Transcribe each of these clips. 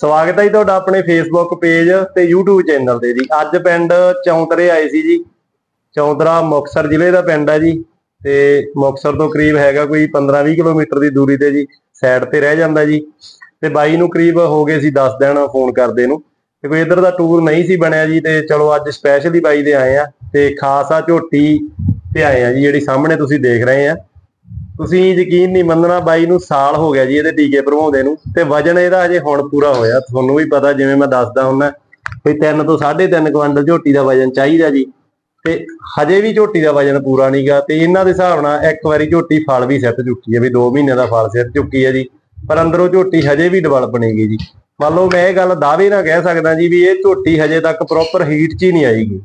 ਸਵਾਗਤ ਹੈ ਜੀ ਤੁਹਾਡਾ ਆਪਣੇ ਫੇਸਬੁੱਕ ਪੇਜ ਤੇ YouTube ਚੈਨਲ ਤੇ ਜੀ। ਅੱਜ ਪਿੰਡ ਚੌਂਤਰੇ ਆਏ ਸੀ ਜੀ। ਚੌਂਤਰਾ ਮੁਕਤਸਰ ਜ਼ਿਲ੍ਹੇ ਦਾ ਪਿੰਡ ਹੈ ਜੀ। ਤੇ ਮੁਕਤਸਰ ਤੋਂ ਕਰੀਬ ਹੈਗਾ ਕੋਈ 15-20 ਕਿਲੋਮੀਟਰ ਦੀ ਦੂਰੀ ਤੇ ਜੀ। ਸਾਈਡ ਤੇ ਰਹਿ ਜਾਂਦਾ ਜੀ। ਤੇ ਬਾਈ ਨੂੰ ਕਰੀਬ ਹੋ ਗਏ ਸੀ 10 ਦਿਨ ਫੋਨ ਕਰਦੇ ਨੂੰ। ਤੇ ਕੋਈ ਇਧਰ ਦਾ ਟੂਰ ਨਹੀਂ ਸੀ ਬਣਿਆ ਜੀ ਤੇ ਚਲੋ ਅੱਜ ਸਪੈਸ਼ਲੀ ਬਾਈ ਦੇ ਆਏ ਆ। ਤੇ ਖਾਸ ਆ ਝੋਟੀ ਤੇ ਆਏ ਆ ਜੀ। ਜਿਹੜੀ ਸਾਹਮਣੇ ਤੁਸੀਂ ਦੇਖ ਰਹੇ ਆ। ਤੁਸੀਂ ਯਕੀਨ ਨਹੀਂ ਮੰਨਣਾ ਬਾਈ ਨੂੰ ਸਾਲ ਹੋ ਗਿਆ ਜੀ ਇਹਦੇ ਟੀਕੇ ਭਰਵਾਉਂਦੇ ਨੂੰ ਤੇ ਵਜਨ ਇਹਦਾ ਅਜੇ ਹੁਣ ਪੂਰਾ ਹੋਇਆ, ਤੁਹਾਨੂੰ ਵੀ ਪਤਾ ਜਿਵੇਂ ਮੈਂ ਦੱਸਦਾ ਹੁੰਦਾ, ਵੀ 3 ਤੋਂ 3.5 ਕੁਇੰਟਲ ਝੋਟੀ ਦਾ ਵਜਨ ਚਾਹੀਦਾ ਜੀ, ਤੇ ਹਜੇ ਵੀ ਝੋਟੀ ਦਾ ਵਜਨ ਪੂਰਾ ਨਹੀਂਗਾ ਤੇ ਇਹਨਾਂ ਦੇ ਹਿਸਾਬ ਨਾਲ ਇੱਕ ਵਾਰੀ ਝੋਟੀ ਫਲ ਵੀ ਸਿੱਟ ਚੁੱਕੀ ਹੈ ਵੀ 2 ਮਹੀਨੇ ਦਾ ਫਲ ਸਿੱਟ ਚੁੱਕੀ ਹੈ ਜੀ, ਪਰ ਅੰਦਰੋਂ ਝੋਟੀ ਹਜੇ ਵੀ ਡਿਵੈਲਪ ਨਹੀਂ ਗਈ ਜੀ। ਮੰਨ ਲਓ ਮੈਂ ਇਹ ਗੱਲ ਦਾਅਵੇ ਨਾਲ ਕਹਿ ਸਕਦਾ ਜੀ ਵੀ ਇਹ ਝੋਟੀ ਹਜੇ ਤੱਕ ਪ੍ਰੋਪਰ ਹੀਟ 'ਚ ਹੀ ਨਹੀਂ ਆਈਗੀ।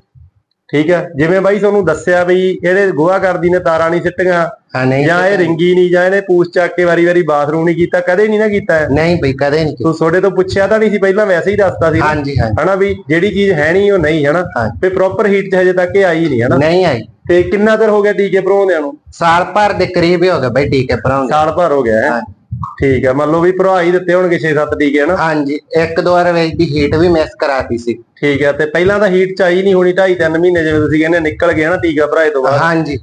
ਠੀਕ ਹੈ? ਜਿਵੇਂ ਬਾਈ ਤੁਹਾਨੂੰ ਦੱਸਿਆ ਵੀ ਇਹਦੇ ਗੋਹਾ ਕਰਦੀ ਨੇ ਤਾਰਾਂ ਨਹੀਂ ਸਿੱਟੀਆਂ ਹਾਂ ਨਹੀਂ ਜਾਂ ਇਹ ਰਿੰਗੀ ਨਹੀਂ ਜਾਂ ਇਹਨੇ ਪੂਛ ਚੱਕ ਕੇ ਵਾਰੀ ਵਾਰੀ ਬਾਥਰੂਮ ਨਹੀਂ ਕੀਤਾ ਕਦੇ ਨਹੀਂ ਨਾ ਕੀਤਾ ਹੈ। ਨਹੀਂ ਬਈ ਕਦੇ ਨਹੀਂ ਤੂੰ ਤੁਹਾਡੇ ਤੋਂ ਪੁੱਛਿਆ ਤਾਂ ਨਹੀਂ ਸੀ ਪਹਿਲਾਂ ਵੈਸੇ ਹੀ ਦੱਸਤਾ ਸੀ। ਹਾਂਜੀ ਹਾਂਜੀ। ਹਨਾ ਵੀ ਜਿਹੜੀ ਚੀਜ਼ ਹੈ ਨਹੀਂ ਉਹ ਨਹੀਂ ਹਨਾ? ਹਾਂ। ਵੀ ਪ੍ਰੋਪਰ ਹੀਟ 'ਚ ਹਜੇ ਤੱਕ ਇਹ ਆਈ ਨਹੀਂ ਹਨਾ? ਨਹੀਂ ਆਈ। ਤੇ ਕਿੰਨਾ ਚਿਰ ਹੋ ਗਿਆ ਟੀਕੇ ਭਰਵਾਉਂਦਿਆਂ ਨੂੰ? ਸਾਲ ਭਰ ਦੇ ਕਰੀਬ ਹੀ ਹੋ ਗਿਆ ਬਈ ਟੀਕੇ ਭਰਾਉਂਦੇ ਸਾਲ ਭਰ ਹੋ ਗਿਆ ਹੈ? ਹਾਂ। ਠੀਕ ਹੈ ਮੰਨ ਲਓ ਵੀ ਭਰਾ ਹੀ ਦਿੱਤੇ ਹੋਣਗੇ 6-7 ਟੀਕੇ ਹਨਾ? ਹਾਂਜੀ ਇੱਕ ਦੋ ਵਾਰ ਵੇਚ ਦੀ ਹੀਟ ਵੀ ਮਿਸ ਕਰਾਤੀ ਸੀ। ਠੀਕ ਹੈ ਤੇ ਪਹਿਲਾਂ ਤਾਂ ਹੀਟ 'ਚ ਆਈ ਨਹੀਂ ਹੋਣੀ 2.5-3 ਮਹੀਨੇ ਜਿਵੇਂ ਤੁਸੀਂ ਕਹਿੰਦੇ ਨਿਕਲ ਗਏ ਨਾ ਟੀਕਾ ਭਰਾਏ ਤੋਂ ਬਾਅਦ। ਹਾਂਜੀ।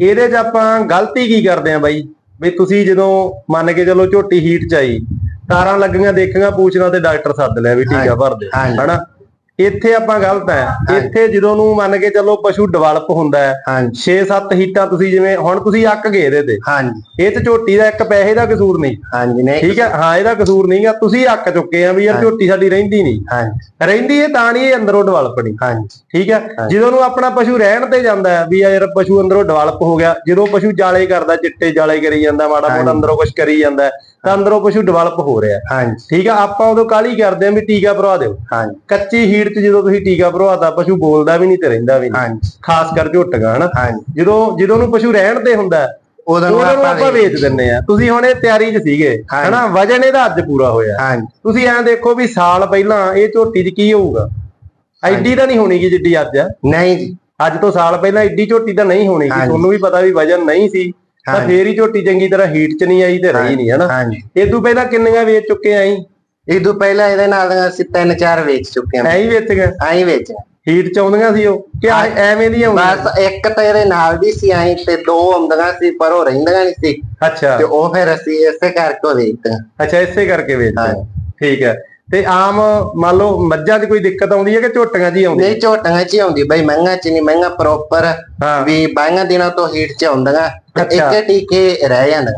ਇਹਦੇ 'ਚ ਆਪਾਂ ਗਲਤੀ ਕੀ ਕਰਦੇ ਆ ਬਾਈ? ਵੀ ਤੁਸੀਂ ਜਦੋਂ ਮੰਨ ਕੇ ਚੱਲੋ ਝੋਟੀ ਹੀਟ 'ਚ ਆਈ ਤਾਰਾਂ ਲੱਗੀਆਂ ਦੇਖੀਆਂ ਪੁੱਛਣਾ ਤੇ ਡਾਕਟਰ ਸੱਦ ਲਿਆ ਵੀ ਟੀਕਾ ਭਰ ਦੇ। ਹਨਾ? ਇੱਥੇ ਆਪਾਂ ਗਲਤ ਹੈ ਇੱਥੇ ਜਦੋਂ ਨੂੰ ਮੰਨ ਕੇ ਚੱਲੋ ਪਸ਼ੂ ਡਿਵੈਲਪ ਹੁੰਦਾ ਹੈ ਹਾਂਜੀ। 6-7 ਹੀਟਾਂ ਤੁਸੀਂ ਜਿਵੇਂ ਹੁਣ ਤੁਸੀਂ ਅੱਕ ਗਏ ਇਹਦੇ ਤੇ। ਹਾਂਜੀ। ਇਹ ਤੇ ਝੋਟੀ ਦਾ ਇੱਕ ਪੈਸੇ ਦਾ ਕਸੂਰ ਨਹੀਂ। ਹਾਂਜੀ ਨਹੀਂ। ਠੀਕ ਹੈ? ਹਾਂ ਇਹਦਾ ਕਸੂਰ ਨਹੀਂਗਾ ਤੁਸੀਂ ਅੱਕ ਚੁੱਕੇ ਆ ਵੀ ਯਾਰ ਝੋਟੀ ਸਾਡੀ ਰਹਿੰਦੀ ਨਹੀਂ। ਹਾਂਜੀ। ਰਹਿੰਦੀ ਇਹ ਤਾਂ ਨਹੀਂ ਇਹ ਅੰਦਰੋਂ ਡਿਵੈਲਪ ਨਹੀਂ। ਹਾਂਜੀ। ਠੀਕ ਹੈ? ਜਦੋਂ ਨੂੰ ਆਪਣਾ ਪਸ਼ੂ ਰਹਿਣ ਤੇ ਜਾਂਦਾ ਹੈ ਵੀ ਯਾਰ ਪਸ਼ੂ ਅੰਦਰੋਂ ਡਿਵੈਲਪ ਹੋ ਗਿਆ ਜਦੋਂ ਪਸ਼ੂ ਜਾਲੇ ਕਰਦਾ ਚਿੱਟੇ ਜਾਲੇ ਕਰੀ ਜਾਂਦਾ ਮਾੜਾ ਮੋਟਾ ਅੰਦਰੋਂ ਕੁਝ ਕਰੀ ਜਾਂਦਾ ਤਾਂ ਅੰਦਰੋਂ ਪਸ਼ੂ ਡਿਵੈਲਪ ਹੋ ਰਿਹਾ। ਹਾਂਜੀ। ਠੀਕ ਆ? ਆਪਾਂ ਉਦੋਂ ਕਾਲੀ ਕਰਦੇ ਆਂ ਵੀ ਟੀਕਾ ਭਰਵਾ ਦਿਓ। ਹਾਂਜੀ। ਕੱਚੀ ਹੀਟ 'ਚ ਜਦੋਂ ਤੁਸੀਂ ਟੀਕਾ ਭਰਵਾਤਾ ਪਸ਼ੂ ਬੋਲਦਾ ਵੀ ਨਹੀਂ ਤੇ ਰਹਿੰਦਾ ਵੀ ਨਹੀਂ। ਹਾਂਜੀ। ਖਾਸ ਕਰ ਝੋਟਗਾ ਹਨਾ? ਹਾਂਜੀ। ਜਦੋਂ ਜਦੋਂ ਨੂੰ ਪਸ਼ੂ ਰਹਿਣ ਤੇ ਹੁੰਦਾ ਉਦੋਂ ਨੂੰ ਆਪਾਂ ਵੇਚ ਦਿੰਨੇ ਆ ਤੁਸੀਂ ਹੁਣ ਇਹ ਤਿਆਰੀ 'ਚ ਸੀਗੇ। ਹਨਾ? ਵਜਨ ਇਹਦਾ ਅੱਜ ਪੂਰਾ ਹੋਇਆ। ਹਾਂਜੀ। ਤੁਸੀਂ ਐਂ ਦੇਖੋ ਵੀ ਸਾਲ ਪਹਿਲਾਂ ਇਹ ਝੋਟੀ 'ਚ ਕੀ ਹੋਊਗਾ? ਐਡੀ ਤਾਂ ਨਹੀਂ ਹੋਣੀਗੀ ਜਿੱਡੀ ਅੱਜ। ਹੈ ਨਹੀਂ ਜੀ। ਅੱਜ ਤੋਂ ਸਾਲ ਪਹਿਲਾਂ ਐਡੀ ਝੋਟੀ ਤਾਂ ਨਹੀਂ ਹੋਣੀ। ਤੁਹਾਨੂੰ ਵੀ ਪਤਾ ਵੀ ਵਜਨ ਨਹੀਂ ਸੀ। ਤਾਂ। ਫੇਰ ਹੀ ਝੋਟੀ ਚੰਗੀ ਤਰ੍ਹਾਂ ਹੀਟ 'ਚ ਨਹੀਂ ਆਈ ਤੇ ਰਹੀ ਨਹੀਂ ਹਨਾ? ਇਹ ਤੋਂ ਪਹਿਲਾਂ ਕਿੰਨੀਆਂ ਵੇਚ ਚੁੱਕੇ ਆਂ ਇਹ ਤੋਂ ਪਹਿਲਾਂ ਇਹਦੇ ਨਾਲ ਅਸੀਂ ਤਿੰਨ ਚਾਰ ਵੇਚ ਚੁੱਕੇ ਹਾਂ ਐਂ ਹੀ ਵੇਚ ਗਏ? ਆਈ ਵੇਚ ਹੀਟ 'ਚ ਆਉਂਦੀਆਂ ਸੀ ਉਹ? ਕਿ ਆ- ਐਵੇਂ ਦੀਆਂ ਹੁੰਦੀਆਂ ਬਸ ਇੱਕ ਤਾਂ ਇਹਦੇ ਨਾਲ ਵੀ ਸੀ ਆਈ ਤੇ ਦੋ ਆਉਂਦੀਆਂ ਸੀ ਪਰ ਉਹ ਰਹਿੰਦੀਆਂ ਨਹੀਂ ਸੀ। ਅੱਛਾ। ਤੇ ਉਹ ਫਿਰ ਅਸੀਂ ਇਸੇ ਕਰਕੇ ਵੇਚਦੇ ਹਾਂ। ਅੱਛਾ ਇਸੇ ਕਰਕੇ ਵੇਚਦੇ ਹਾਂ। ਹੋ। ਠੀਕ ਹੈ। ਤੇ ਆਮ ਮੰਨ ਲਓ ਮੱਝਾਂ 'ਚ ਕੋਈ ਦਿੱਕਤ ਆਉਂਦੀ ਹੈ ਕਿ ਝੋਟੀਆਂ 'ਚ ਹੀ ਆਉਂਦੀ ਹੈ ਨਹੀਂ ਝੋਟੀਆਂ ਚ ਹੀ ਆਉਂਦੀ। ਬਈ ਮਹਿੰਗਾ ਚ ਨਹੀਂ ਮਹਿੰਗਾ ਪ੍ਰੋਪਰ ਹਾਂ। ਵੀ ਬਾਈਆਂ ਦਿਨਾਂ ਤੋਂ ਹੀਟ ਚ ਆਉਂਦੀਆਂ। ਤੇ ਅੱਛਾ। ਇੱਕੇ ਟੀਕੇ ਰਹਿ ਜਾਂਦੇ।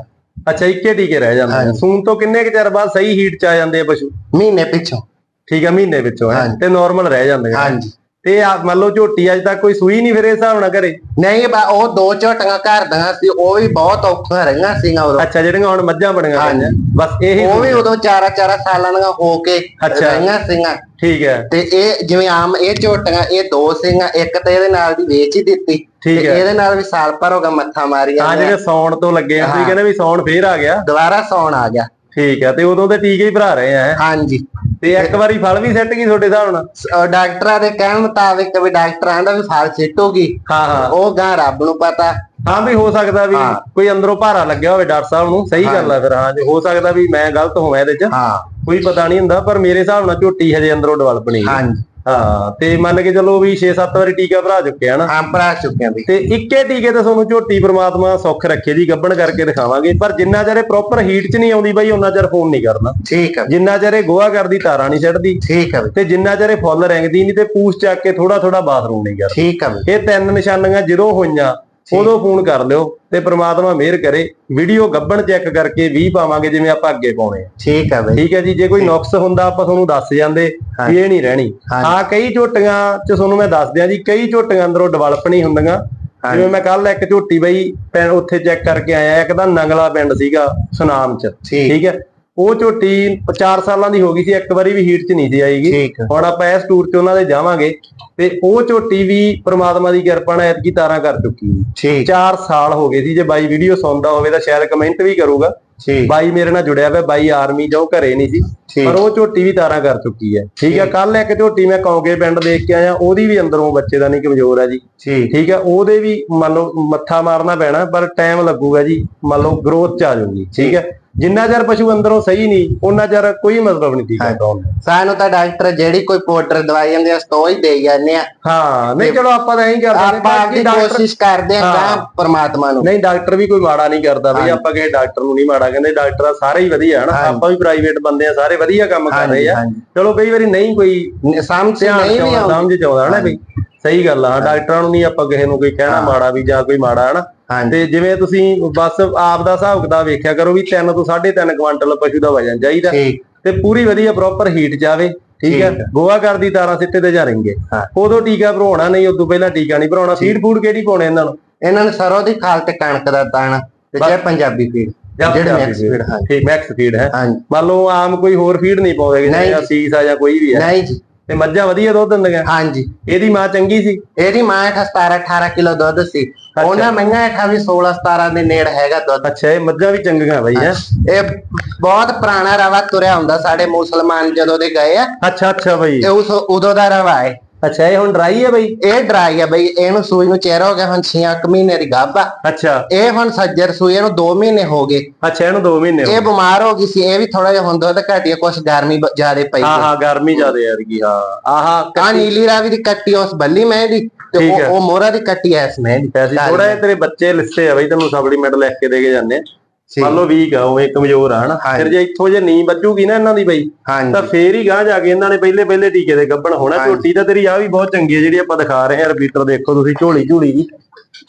ਅੱਛਾ ਇੱਕੇ ਟੀਕੇ ਰਹਿ ਜਾਂਦੇ। ਆ ਹਾਂਜੀ। ਸੂਣ ਤੋਂ ਕਿੰਨੇ ਕੁ ਚਿਰ ਬਾਅਦ ਸਹੀ ਹੀਟ 'ਚ ਆ ਜਾਂਦੇ ਆ ਪਸ਼ੂ? ਮਹੀਨੇ ਪਿੱਛੋਂ। ਠੀਕ ਹੈ ਮਹੀਨੇ ਵਿੱਚੋਂ ਹੈਂ? ਹਾਂਜੀ। ਤੇ ਨਾਰਮਲ ਰਹਿ ਜਾਂਦੇ ਆ। ਹਾਂਜੀ। ਤੇ ਆ ਮੰਨ ਲਓ ਝੋਟੀ ਅੱਜ ਤੱਕ ਕੋਈ ਸੂਈ ਨਹੀਂ ਫਿਰ ਹਿਸਾਬ ਨਾਲ ਘਰੇ ਨਹੀਂ ਬਾ ਉਹ ਦੋ ਝੋਟੀਆਂ ਘਰ ਦੀਆਂ ਸੀ ਉਹ ਵੀ ਬਹੁਤ ਔਖੀਆਂ ਰਹੀਆਂ ਸੀਗੀਆਂ ਉਦੋਂ। ਅੱਛਾ ਜਿਹੜੀਆਂ ਹੁਣ ਮੱਝਾਂ ਬਣੀਆਂ। ਹੋਈਆਂ, ਬਸ ਇਹੀ ਉਹ ਵੀ ਉਦੋਂ ਚਾਰਾ ਚਾਰਾ ਸਾਲਾਂ ਦੀਆਂ ਹੋ ਕੇ। ਰਹੀਆਂ ਸੀਗੀਆਂ। ਠੀਕ ਹੈ। ਤੇ ਇਹ ਜਿਵੇਂ ਆਮ ਇਹ ਝੋਟੀਆਂ ਇਹ ਦੋ ਸੀਗੀਆਂ ਇੱਕ ਤੇ ਇਹਦੇ ਨਾਲ ਦੀ ਵੇਚ ਹੀ ਦਿੱਤੀ। ਠੀਕ ਹੈ। ਇਹਦੇ ਨਾਲ ਵੀ ਸਾਲ ਭਰ ਹੋ ਗਿਆ ਮੱਥਾ ਮਾਰੀ ਹਾਂ ਜਿਹੜੇ ਸੌਣ ਤੋਂ ਲੱਗੇ ਆ ਤੁਸੀਂ। ਕਹਿੰਦੇ ਵੀ ਸੌਣ ਫੇਰ ਆ ਗਿਆ। ਦੁਬਾਰਾ ਸੌਣ ਆ ਗਿਆ। ਠੀਕ ਹੈ ਤੇ ਉਦੋਂ ਤੇ ਟੀਕੇ ਹੀ ਭਰਾ ਰਹੇ ਆ? ਹਾਂਜੀ। ਤੇ ਇੱਕ ਵਾਰੀ ਫਲ ਵੀ ਸੈੱਟ ਗਈ ਤੁਹਾਡੇ ਹਿਸਾਬ ਨਾਲ? ਅਹ ਡਾਕਟਰਾਂ ਦੇ ਕਹਿਣ ਮੁਤਾਬਿਕ ਵੀ ਡਾਕਟਰਾਂ ਦਾ ਵੀ ਫਲ ਸਿੱਟੂਗੀ ਹਾਂ ਹਾਂ ਉਹ ਗਾਂ ਰੱਬ ਨੂੰ ਪਤਾ। ਹਾਂ ਵੀ ਹੋ ਸਕਦਾ ਵੀ ਹਾਂ। ਕੋਈ ਅੰਦਰੋਂ ਭਾਰਾ ਲੱਗਿਆ ਹੋਵੇ ਡਾਕਟਰ ਸਾਹਿਬ ਨੂੰ ਸਹੀ ਗੱਲ ਆ ਫਿਰ ਹਾਂ ਜੀ ਹੋ ਸਕਦਾ ਵੀ ਮੈਂ ਗਲਤ ਹੋਵਾਂ ਇਹਦੇ 'ਚ ਹਾਂ। ਕੋਈ ਪਤਾ ਨਹੀਂ ਹੁੰਦਾ ਪਰ ਮੇਰੇ ਹਿਸਾਬ ਨਾਲ ਝੋਟੀ ਹਜੇ ਅੰਦਰੋਂ ਡਿਵੈਲਪ ਨਹੀਂ ਹੋਈ। ਹਾਂਜੀ। ਹਾਂ ਤੇ ਮੰਨ ਕੇ ਚੱਲੋ ਵੀ 6-7 ਵਾਰੀ ਟੀਕਾ ਭਰਾ ਚੁੱਕੇ ਆ ਨਾ ਹਾਂ ਭਰਾ ਚੁੱਕੇ ਵੀ ਤੇ ਇੱਕੇ ਟੀਕੇ ਤੇ ਤੁਹਾਨੂੰ ਝੋਟੀ ਪ੍ਰਮਾਤਮਾ ਸੁੱਖ ਰੱਖੇ ਜੀ ਗੱਬਣ ਕਰਕੇ ਦਿਖਾਵਾਂਗੇ। ਪਰ ਜਿੰਨਾ ਚਿਰ ਇਹ ਪ੍ਰੋਪਰ ਹੀਟ 'ਚ ਨਹੀਂ ਆਉਂਦੀ ਬਾਈ ਉਹਨਾਂ ਚਿਰ ਫੋਨ ਨਹੀਂ ਕਰਨਾ। ਠੀਕ ਹੈ ਜਿੰਨਾ ਚਿਰ ਇਹ ਗੋਹਾ ਕਰਦੀ ਤਾਰਾਂ ਨਹੀਂ ਛੱਡਦੀ। ਠੀਕ ਵੀ, ਤੇ ਜਿੰਨਾ ਚਿਰ ਇਹ ਫੁੱਲ ਰੈਂਗਦੀ ਨਹੀਂ ਤੇ ਪੂਛ ਚੱਕ ਕੇ ਥੋੜਾ ਥੋੜਾ ਬਾਥਰੂਮ ਨਹੀਂ ਕਰਦੀ। ਠੀਕ ਵੀ, ਇਹ ਤਿੰਨ ਨਿਸ਼ਾਨੀਆਂ ਜਦੋਂ ਹੋਈਆਂ ਉਦੋਂ ਫੋਨ ਕਰ ਲਿਓ ਤੇ ਪ੍ਰਮਾਤਮਾ ਮਿਹਰ ਕਰੇ। ਵੀਡੀਓ ਗੱਬਣ ਚੈੱਕ ਕਰਕੇ ਵੀ ਪਾਵਾਂਗੇ ਜਿਵੇਂ ਆਪਾਂ ਅੱਗੇ ਪਾਉਣੇ ਆ। ਠੀਕ ਹੈ ਬਈ। ਠੀਕ ਹੈ ਜੀ ਜੇ ਕੋਈ ਨੁਕਸ ਹੁੰਦਾ ਆਪਾਂ ਤੁਹਾਨੂੰ ਦੱਸ ਜਾਂਦੇ ਵੀ ਇਹ ਨਹੀਂ ਰਹਿਣੀ। ਹਾਂ। ਕਈ ਝੋਟੀਆਂ ਚ ਤੁਹਾਨੂੰ ਮੈਂ ਦੱਸ ਦਿਆਂ ਜੀ ਕਈ ਝੋਟੀਆਂ ਅੰਦਰੋਂ ਡਿਵੈਲਪ ਨਹੀਂ ਹੁੰਦੀਆਂ। ਜਿਵੇਂ ਮੈਂ ਕੱਲ ਇੱਕ ਝੋਟੀ ਬਈ ਉੱਥੇ ਚੈੱਕ ਕਰਕੇ ਆਇਆ ਇੱਕ ਤਾਂ ਨੰਗਲਾ ਪਿੰਡ ਸੀਗਾ ਸੁਨਾਮ ਚ। ਠੀਕ ਹੈ। ਉਹ ਝੋਟੀ 4 ਸਾਲਾਂ ਦੀ ਹੋ ਗਈ ਸੀ ਇੱਕ ਵਾਰੀ ਵੀ ਹੀਟ ਚ ਨਹੀਂ ਸੀ ਆਈਗੀ। ਹੁਣ ਆਪਾਂ ਇਸ ਟੂਰ 'ਚ ਉਹਨਾਂ ਦੇ ਜਾਵਾਂਗੇ ਤੇ ਉਹ ਝੋਟੀ ਵੀ ਪ੍ਰਮਾਤਮਾ ਦੀ ਕਿਰਪਾ ਨਾਲ ਐਤਕੀ ਤਾਰਾਂ ਕਰ ਚੁੱਕੀ ਹੈ। ਠੀਕ। 4 ਸਾਲ ਹੋ ਗਏ ਸੀ ਜੇ ਬਾਈ ਵੀਡੀਓ ਸੁਣਦਾ ਹੋਵੇ ਤਾਂ ਸ਼ਾਇਦ ਕਮੈਂਟ ਵੀ ਕਰੂਗਾ। ਬਾਈ ਮੇਰੇ ਨਾਲ ਜੁੜਿਆ ਹੋਇਆ ਬਾਈ ਆਰਮੀ ਜੋ ਘਰੇ ਨਹੀਂ ਸੀ ਪਰ ਉਹ ਝੋਟੀ ਵੀ ਤਾਰਾਂ ਕਰ ਚੁੱਕੀ ਹੈ। ਠੀਕ ਹੈ ਕੱਲ ਇੱਕ ਝੋਟੀ ਮੈਂ ਕੌਂਕੇ ਪਿੰਡ ਦੇਖ ਕੇ ਆਇਆ ਉਹਦੀ ਵੀ ਅੰਦਰੋਂ ਬੱਚੇ ਦਾ ਨਹੀਂ ਕਮਜ਼ੋਰ ਹੈ ਜੀ। ਠੀਕ। ਠੀਕ ਹੈ ਉਹਦੇ ਵੀ ਮੰਨ ਲਓ ਮੱਥਾ ਮਾਰਨਾ ਪੈਣਾ ਪਰ ਟਾਈਮ ਲੱਗੂਗਾ ਜੀ ਮੰਨ ਲਓ ਗਰੋਥ ਚ ਆ ਜਾਊਗੀ। ਠੀਕ ਹੈ ਜਿੰਨਾ ਚਿਰ ਪਸ਼ੂ ਅੰਦਰੋਂ ਸਹੀ ਨਹੀਂ ਉਹਨਾਂ ਚਿਰ ਕੋਈ ਮਤਲਬ ਨਹੀਂ ਟੀਕਾ ਕਰਾਉਣ ਦਾ। ਸਾਨੂੰ ਤਾਂ ਡਾਕਟਰ ਜਿਹੜੀ ਕੋਈ ਪਾਊਡਰ ਦਵਾਈ ਜਾਂਦੇ ਉਹ ਹੀ ਦੇ ਜਾਂਦੇ ਆ। ਹਾਂ ਨਹੀਂ ਚਲੋ ਆਪਾਂ ਤਾਂ ਐਂ ਕਰਦੇ ਆਪਾਂ ਡਾਕਟਰ ਕੋਸ਼ਿਸ਼ ਕਰਦੇ ਆ। ਗਾਂ ਪਰਮਾਤਮਾ ਨੂੰ। ਨਹੀਂ ਡਾਕਟਰ ਵੀ ਕੋਈ ਮਾੜਾ ਨਹੀਂ ਕਰਦਾ ਬਈ ਆਪਾਂ ਕਿਸੇ ਡਾਕਟਰ ਨੂੰ ਨਹੀਂ ਮਾੜਾ ਕਹਿੰਦੇ ਡਾਕਟਰ ਆ ਸਾਰੇ ਹੀ ਵਧੀਆ ਹਨਾ। ਆਪਾਂ ਵੀ ਪ੍ਰਾਈਵੇਟ ਬੰਦੇ ਆ ਸਾਰੇ ਵਧੀਆ ਕੰਮ ਕਰ ਰਹੇ ਆ। ਚਲੋ ਕਈ ਵਾਰੀ ਨਹੀਂ ਕੋਈ ਸਮਝ ਨਹੀਂ ਆਉਂਦਾ। ਸਮਝ ਚਾਉਂਦਾ ਹਨਾ ਬਈ। ਸਹੀ ਗੱਲ ਆ ਡਾਕਟਰਾਂ ਨੂੰ ਨਹੀਂ ਆਪਾਂ ਕਿਸੇ ਨੂੰ ਕੋਈ ਕਹਿਣਾ ਮਾੜਾ ਵੀ ਜਾਂ ਕੋਈ ਮਾੜਾ ਹਨਾ। ਤੇ ਜਿਵੇਂ ਤੁਸੀਂ ਬਸ ਆਪ ਦਾ ਹਿਸਾਬ ਕਿਤਾਬ ਵੇਖਿਆ ਕਰੋ ਵੀ 3 ਤੋਂ 3.5 ਕੁਆਂਟਲ ਪਸ਼ੂ ਦਾ ਵਜਨ ਚਾਹੀਦਾ। ਤੇ ਪੂਰੀ ਵਧੀਆ ਪ੍ਰੋਪਰ ਹੀਟ ਜਾਵੇ ਠੀਕ ਹੈ। ਗੋਆ ਕਰਦੀ ਤਾਰਾਂ ਸਿੱਟੇ ਤੇ ਹਾਂ। ਉਦੋਂ ਟੀਕਾ ਭਰਵਾਉਣਾ ਨਹੀਂ ਉਦੋਂ ਪਹਿਲਾਂ ਟੀਕਾ ਨਹੀਂ ਭਰਾਉਣਾ ਫੀਡ ਫੂਡ ਕਿਹੜੀ ਪਾਉਣੇ ਇਹਨਾਂ ਨੂੰ? ਇਹਨਾਂ ਨੂੰ ਸਰੋਂ ਦੀ ਖਾਲ ਤੇ ਕਣਕ ਦਾ ਦਾਣਾ ਤੇ ਜੇ ਪੰਜਾਬੀ ਫੀਡ ਜਿਹੜੇ ਮਿਕਸ ਫੀਡ ਹਾਂ। ਠੀਕ ਮੈਕਸ ਫੀਡ ਹੈ। ਮੰਨ ਲਓ ਆਮ ਕੋਈ ਹੋਰ ਫੀਡ ਨਹੀਂ ਪਾਉਂਦੇ ਜਿਵੇਂ ਸੀਸ ਆ ਜਾਂ ਕੋਈ ਵੀ ਹੈ। ਨਹੀਂ ਜੀ। ਤੇ ਮੱਝਾਂ ਵਧੀਆ ਦੁੱਧ ਦਿੰਦੀਆਂ? ਹਾਂਜੀ। ਇਹਦੀ ਮਾਂ ਚੰਗੀ ਸੀ? ਇਹਦੀ ਮਾਂ ਹੇਠ 17 18 ਕਿਲੋ ਦੁੱਧ ਸੀ। ਉਹਨਾਂ ਮਹੀਨਾ ਵੀ 16 17 ਦੇ ਨੇੜ ਹੈਗਾ ਦੁੱਧ। ਅੱਛਾ ਇਹ ਮੱਝਾਂ ਵੀ ਚੰਗੀਆਂ ਬਈ ਹੈ? ਇਹ ਬਹੁਤ ਪੁਰਾਣਾ ਰਵਾ ਤੁਰਿਆ ਹੁੰਦਾ ਸਾਡੇ ਮੁਸਲਮਾਨ ਜਦੋਂ ਦੇ ਗਏ ਆ। ਅੱਛਾ ਅੱਛਾ ਬਈ। ਇਹ ਉਸ ਉਦੋਂ ਦਾ ਰਵਾ ਹੈ ਅੱਛਾ ਇਹ ਹੁਣ ਡਰਾਈ ਹੈ ਬਈ? ਇਹ ਡਰਾਈ ਆ ਬਈ ਇਹਨੂੰ ਸੂਈ ਨੂੰ ਚਿਹਰਾ ਹੋ ਗਿਆ ਹੁਣ 6 ਮਹੀਨੇ ਦੀ ਗੱਭ ਆ। ਅੱਛਾ। ਇਹ ਹੁਣ ਸੱਜਰ ਸੂਈ ਨੂੰ 2 ਮਹੀਨੇ ਹੋ ਗਏ। ਅੱਛਾ ਇਹਨੂੰ 2 ਮਹੀਨੇ ਇਹ ਬਿਮਾਰ ਹੋ ਗਈ ਸੀ ਇਹ ਵੀ ਥੋੜਾ ਜਿਹਾ ਹੁਣ ਦੁੱਧ ਘਟਿਆ ਕੁਛ ਗਰਮੀ ਜ਼ਿਆਦਾ ਪਈ ਹਾਂ ਹਾਂ ਗਰਮੀ ਜ਼ਿਆਦੇ ਯਾਰ ਕੀ ਹਾਂ। ਆਹਾ ਆ ਨੀਲੀ ਰਾਵੀ ਦੀ ਕੱਟੀ ਉਸ ਬੱਲੀ ਮੈਂ ਦੀ ਤੇ ਉਹ ਮੋਰਾ ਦੀ ਕੱਟੀ ਐ ਇਸ ਮੈਂ ਦੀ। ਥੋੜਾ ਜਿਹਾ ਤੇਰੇ ਬੱਚੇ ਲਿੱਸੇ ਆ ਬਈ ਤੈਨੂੰ ਸਪਲੀਮੈਂਟ ਲੈ ਕੇ ਦੇ ਕੇ ਜਾਂਦੇ ਆ। ਮੰਨ ਲਓ ਵੀਕ ਆ ਉਵੇਂ ਕਮਜ਼ੋਰ ਆ ਹਨਾ। ਫਿਰ ਜੇ ਇੱਥੋਂ ਜੇ ਨੀ ਵੱਜੂਗੀ ਨਾ ਇਹਨਾਂ ਦੀ ਬਈ ਤਾਂ ਫੇਰ ਹੀ ਗਾਂ ਜਾ ਕੇ ਇਹਨਾਂ ਨੇ ਪਹਿਲੇ ਪਹਿਲੇ ਟੀਕੇ ਦੇ ਗੱਭਣ ਹੋਣਾ। ਝੋਟੀ ਤਾਂ ਤੇਰੀ ਆ ਵੀ ਬਹੁਤ ਚੰਗੀ ਹੈ ਜਿਹੜੀ ਆਪਾਂ ਦਿਖਾ ਰਹੇ ਹਾਂ ਰਿਪੀਟਰ ਦੇਖੋ ਤੁਸੀਂ ਝੋਲੀ ਝੂਲੀ ਜੀ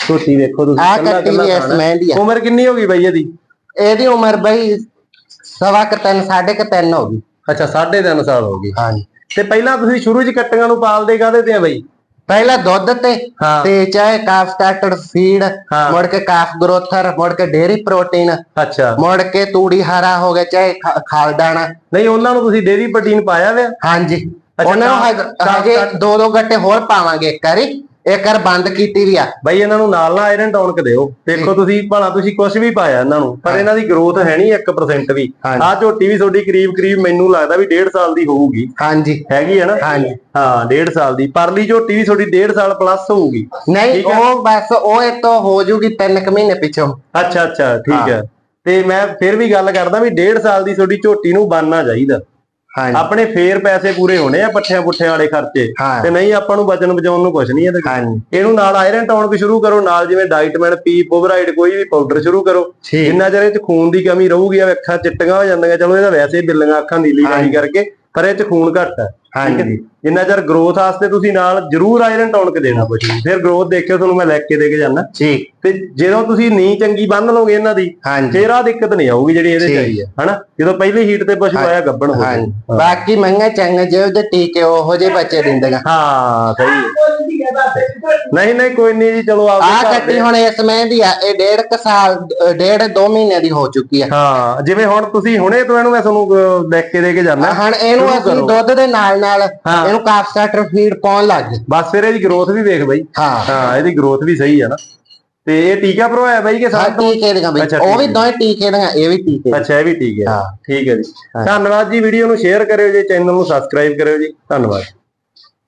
ਝੋਟੀ ਦੇਖੋ ਤੁਸੀਂ ਆ ਕੱਟੀ ਇਸ। ਮੈਂ ਦੀ ਆ। ਉਮਰ ਕਿੰਨੀ ਹੋ ਗਈ ਬਈ ਇਹਦੀ? ਇਹਦੀ ਉਮਰ ਬਈ ਸਵਾ ਕ ਤਿੰਨ ਸਾਢੇ ਕ ਤਿੰਨ ਹੋ ਗਈ। ਅੱਛਾ 3.5 ਸਾਲ ਹੋ ਗਈ। ਹਾਂਜੀ। ਤੇ ਪਹਿਲਾਂ ਤੁਸੀਂ ਸ਼ੁਰੂ 'ਚ ਕੱਟੀਆਂ ਨੂੰ ਪਾਲਦੇ ਕਾਹਦੇ ਤੇ ਆ ਬਈ? ਪਹਿਲਾਂ ਦੁੱਧ ਤੇ ਹਾਂ। ਤੇ ਚਾਹੇ ਕਾਫ ਸਟਾਰਟਰ ਫੀਡ ਹਾਂ। ਮੁੜ ਕੇ ਕਾਫ ਗਰੋਥਰ ਮੁੜ ਕੇ ਡੇਰੀ ਪ੍ਰੋਟੀਨ ਅੱਛਾ। ਮੁੜ ਕੇ ਤੂੜੀ ਹਰਾ ਹੋ ਗਿਆ ਚਾਹੇ ਖਾ- ਖਾਲ ਦਾਣਾ। ਨਹੀਂ ਉਹਨਾਂ ਨੂੰ ਤੁਸੀਂ ਡੇਰੀ ਪ੍ਰੋਟੀਨ ਪਾਇਆ ਵੇ? ਹਾਂਜੀ। ਅੱਛਾ, ਉਹਨਾਂ ਨੂੰ ਕਾਫ- ਹਜ- ਕਾਫ ਹਜੇ ਸਟਾਰਟਰ- ਦੋ ਦੋ ਗੱਟੇ ਹੋਰ ਪਾਵਾਂਗੇ ਇੱਕ ਇੱਕ ਵਾਰ ਬੰਦ ਕੀਤੀ ਵੀ ਆ। ਬਈ ਇਹਨਾਂ ਨੂੰ ਨਾਲ ਨਾਲ ਆਇਰਨ ਟੌਨਕ ਦਿਓ। ਦੇਖੋ ਤੁਸੀਂ ਭਲਾ ਤੁਸੀਂ ਕੁਝ ਵੀ ਪਾਇਆ ਇਹਨਾਂ ਨੂੰ ਪਰ ਇਹਨਾਂ ਦੀ ਗਰੋਥ ਹੈ ਨਹੀਂ 1% ਵੀ। ਆਹ ਝੋਟੀ ਵੀ ਤੁਹਾਡੀ ਕਰੀਬ ਕਰੀਬ ਮੈਨੂੰ ਲੱਗਦਾ ਵੀ 1.5 ਸਾਲ ਦੀ ਹੋਊਗੀ। ਹਾਂਜੀ। ਹੈਗੀ ਹੈ ਨਾ? ਹਾਂਜੀ ਹਾਂ 1.5 ਸਾਲ ਦੀ। ਪਰਲੀ ਝੋਟੀ ਵੀ ਤੁਹਾਡੀ 1.5 ਸਾਲ ਪਲੱਸ ਹੋਊਗੀ। ਨਹੀਂ। ਉਹ ਬਸ ਉਹ ਇਹ ਤੋਂ ਹੋ ਜੂਗੀ ਤਿੰਨ ਕੁ ਮਹੀਨੇ ਪਿੱਛੋਂ। ਅੱਛਾ ਅੱਛਾ ਠੀਕ ਹਾਂ। ਤੇ ਮੈਂ ਫਿਰ ਵੀ ਗੱਲ ਕਰਦਾ ਵੀ 1.5 ਸਾਲ ਦੀ ਤੁਹਾਡੀ ਝੋਟੀ ਨੂੰ ਬਣਨਾ ਚਾਹੀਦਾ। ਹਾਂਜੀ। ਆਪਣੇ ਫੇਰ ਪੈਸੇ ਪੂਰੇ ਹੋਣੇ ਆ ਪੱਠਿਆਂ ਪੁੱਠਿਆਂ ਵਾਲੇ ਖਰਚੇ। ਤੇ ਨਹੀਂ ਆਪਾਂ ਨੂੰ ਬਚਨ ਬਚਾਉਣ ਨੂੰ ਕੁਝ ਨਹੀਂ ਇਹਦੇ। ਹਾਂਜੀ। ਇਹਨੂੰ ਨਾਲ ਆਇਰਨ ਟੌਨਕ ਸ਼ੁਰੂ ਕਰੋ ਨਾਲ ਜਿਵੇਂ ਡਾਈਟਮੈਨ ਪੀ ਪੋਵਰਾਈਡ ਕੋਈ ਵੀ ਪਾਊਡਰ ਸ਼ੁਰੂ ਕਰੋ। ਜਿੰਨਾ ਚਿਰ ਇਹ ਚ ਖੂਨ ਦੀ ਕਮੀ ਰਹੂਗੀ ਆ ਅੱਖਾਂ ਚਿੱਟੀਆਂ ਹੋ ਜਾਂਦੀਆਂ ਚਲੋ ਇਹਦਾ ਵੈਸੇ ਬਿੱਲੀਆਂ ਅੱਖਾਂ ਨੀਲੀ ਕਰਕੇ ਪਰ ਇਹ ਚ ਖੂਨ ਘੱਟ ਹੈ। ਹਾਂਜੀ। ਜਿੰਨਾ ਚਿਰ ਗਰੋਥ ਵਾਸਤੇ ਤੁਸੀਂ ਨਾਲ ਜ਼ਰੂਰ ਆਇਰਨ ਟੌਨਕ ਦੇਣਾ ਨੂੰ। ਫਿਰ ਗਰੋਥ ਦੇਖਿਓ ਤੁਹਾਨੂੰ ਮੈਂ ਲੈ ਕੇ ਦੇ ਕੇ ਜਾਣਾ ਠੀਕ। ਤੇ ਜਦੋਂ ਤੁਸੀਂ ਨੀ ਚੰਗੀ ਬੰਨ ਲਓਗੇ ਇਹਨਾਂ ਦੀ ਫੇਰ ਆ ਦਿੱਕਤ ਨਹੀਂ ਆਊਗੀ ਜਿਹੜੀ ਇਹਦੇ ਚ ਠੀਕ। ਆਈ ਹੈ ਹਨਾ? ਜਦੋਂ ਪਹਿਲੀ ਹੀਟ ਤੇ ਪਸ਼ੂ ਆਇਆ ਗੱਬਣ ਹੋ ਜਾਊ। ਬਾਕੀ ਮੰਗਾ ਚੰਗਾ ਜੇ ਉਹਦੇ ਟੀਕੇ ਉਹੋ ਜਿਹੇ ਬੱਚੇ ਦਿੰਦੇਗਾ ਹਾਂ ਸਹੀ ਹੈ। ਨਹੀਂ ਨਹੀਂ ਕੋਈ ਨਹੀਂ ਜੀ ਚਲੋ ਆ ਆਪਦੇ ਘਰ ਕੱਟੀ ਹੁਣ ਇਸ ਮੈਂ ਦੀ ਆ ਇਹ ਡੇਢ ਕ ਸਾਲ ਡੇਢ ਦੋ ਮਹੀਨੇ ਦੀ ਹੋ ਚੁੱਕੀ ਆ। ਹਾਂ ਜਿਵੇਂ ਹੁਣ ਤੁਸੀਂ ਹੁਣੇ ਤੋਂ ਇਹਨੂੰ ਮੈਂ ਤੁਹਾਨੂੰ ਲਿਖ ਕੇ ਦੇ ਕੇ ਜਾਣਾ ਹੁਣ ਇਹਨੂੰ ਅਸੀਂ। ਦੁੱਧ ਦੇ ਨਾਲ ਨਾਲ। ਇਹਨੂੰ ਕਾਫ ਸਟਾਰਟਰ ਫੀਡ ਪਾਉਣ ਲੱਗ ਗਏ। ਬਸ ਫਿਰ ਇਹਦੀ ਗਰੋਥ ਵੀ ਵੇਖ ਬਈ। ਹਾਂ। ਹਾਂ ਇਹਦੀ ਗਰੋਥ ਵੀ ਸਹੀ ਹੈ ਨਾ। ਤੇ ਇਹ ਟੀਕਾ ਭਰਵਾਇਆ ਬਾਈ ਕਿ ਸਾਰਾ ਟੀਕੇ ਦੀਆਂ ਬਈ। ਉਹ ਵੀ ਦੋਵੇਂ ਟੀਕੇ ਦੀਆਂ ਇਹ ਵੀ ਟੀਕੇ ਅੱਛਾ ਇਹ ਵੀ ਠੀਕ ਹੈ। ਠੀਕ ਹੈ ਜੀ। ਧੰਨਵਾਦ ਜੀ ਵੀਡੀਓ ਨੂੰ ਸ਼ੇਅਰ ਕਰਿਓ ਜੀ ਚੈਨਲ ਨੂੰ ਸਬਸਕ੍ਰਾਈਬ ਕਰਿਓ ਜੀ। ਧੰਨਵਾਦ।